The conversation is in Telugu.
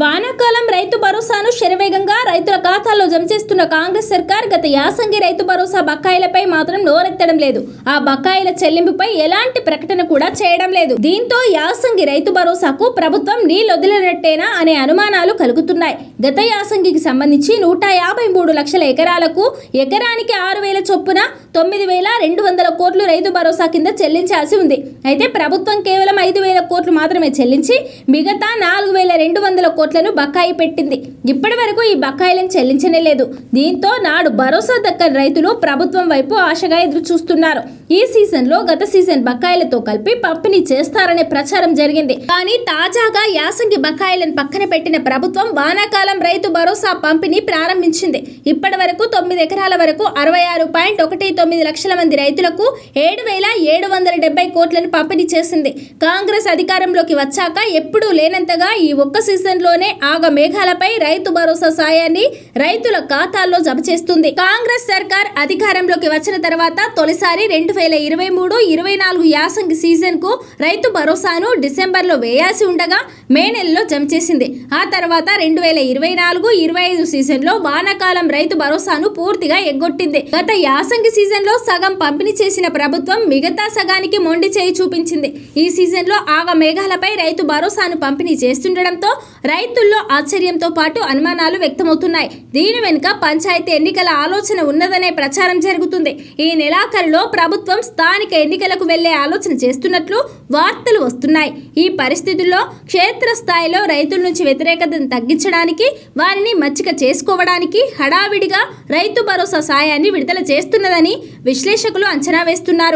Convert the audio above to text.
వానాకాలం రైతు భరోసాను శరవేగంగా రైతుల ఖాతాల్లో జమ చేస్తున్న కాంగ్రెస్ సర్కార్ గత యాసంగి రైతు భరోసా బకాయిలపై మాత్రం నోరెత్తడం లేదు. ఆ బకాయిల చెల్లింపుపై ఎలాంటి ప్రకటన కూడా చేయడం లేదు. దీంతో యాసంగి రైతు భరోసాకు ప్రభుత్వం నీళ్ళొదిలినట్టేనా అనే అనుమానాలు కలుగుతున్నాయి. గత యాసంగికి సంబంధించి నూట యాభై మూడు లక్షల ఎకరాలకు ఎకరానికి ఆరు వేల చొప్పున తొమ్మిది వేల రెండు వందల కోట్లు రైతు భరోసా కింద చెల్లించాల్సి ఉంది. అయితే ప్రభుత్వం కేవలం ఐదు వేల కోట్లు మాత్రమే చెల్లించి మిగతా నాలుగు వేల రెండు వందల కోట్లను బకాయి పెట్టింది. ఇప్పటి వరకు ఈ బకాయిలను చెల్లించనే లేదు. దీంతో నాడు భరోసా దక్కని రైతులు ప్రభుత్వం వైపు ఆశగా ఎదురు చూస్తున్నారు ఈ సీజన్లో గత సీజన్ బకాయిలతో కలిపి పంపిణీ చేస్తారనే ప్రచారం జరిగింది. కానీ తాజాగా యాసంగి బకాయిలను పక్కన పెట్టిన ప్రభుత్వం వానాకాలం రైతు భరోసా పంపిణీ ప్రారంభించింది. ఇప్పటి వరకు తొమ్మిది ఎకరాల వరకు అరవై ఆరు పాయింట్ ఒకటి తొమ్మిది లక్షల మంది రైతులకు ఏడు వేల ఏడు వందల డెబ్బై కోట్లను పంపిణీ చేసింది. కాంగ్రెస్ అధికారంలోకి వచ్చాక ఎప్పుడూ లేనంతగా ఈ ఒక్క సీజన్లోనే ఆగ మేఘాలపై రైతు భరోసా సాయాన్ని రైతుల ఖాతాల్లో జమ చేస్తుంది. కాంగ్రెస్ సర్కార్ అధికారంలోకి వచ్చిన తర్వాత తొలిసారి రెండు వేల ఇరవై మూడు ఇరవై నాలుగు యాసంగి సీజన్కు రైతు భరోసాను డిసెంబర్లో వేయాల్సి ఉండగా మే నెలలో జమ చేసింది. ఆ తర్వాత రెండు వేల ఇరవై నాలుగు ఇరవై ఐదు సీజన్లో వానాకాలం రైతు భరోసాను పూర్తిగా ఎగ్గొట్టింది. గత యాసంగి సీజన్ సీజన్లో సగం పంపిణీ చేసిన ప్రభుత్వం మిగతా సగానికి మొండి చేయి చూపించింది. ఈ సీజన్లో ఆగ మేఘాలపై రైతు భరోసాను పంపిణీ చేస్తుండటంతో రైతుల్లో ఆశ్చర్యంతో పాటు అనుమానాలు వ్యక్తమవుతున్నాయి. దీని వెనుక పంచాయతీ ఎన్నికల ఆలోచన ఉన్నదనే ప్రచారం జరుగుతుంది. ఈ నెలాఖరులో ప్రభుత్వం స్థానిక ఎన్నికలకు వెళ్ళే ఆలోచన చేస్తున్నట్లు వార్తలు వస్తున్నాయి. ఈ పరిస్థితుల్లో క్షేత్రస్థాయిలో రైతుల నుంచి వ్యతిరేకతను తగ్గించడానికి వారిని మచ్చిక చేసుకోవడానికి హడావిడిగా రైతు భరోసా సాయాన్ని విడుదల చేస్తున్నదని విశ్లేషకులు అంచనా వేస్తున్నారు.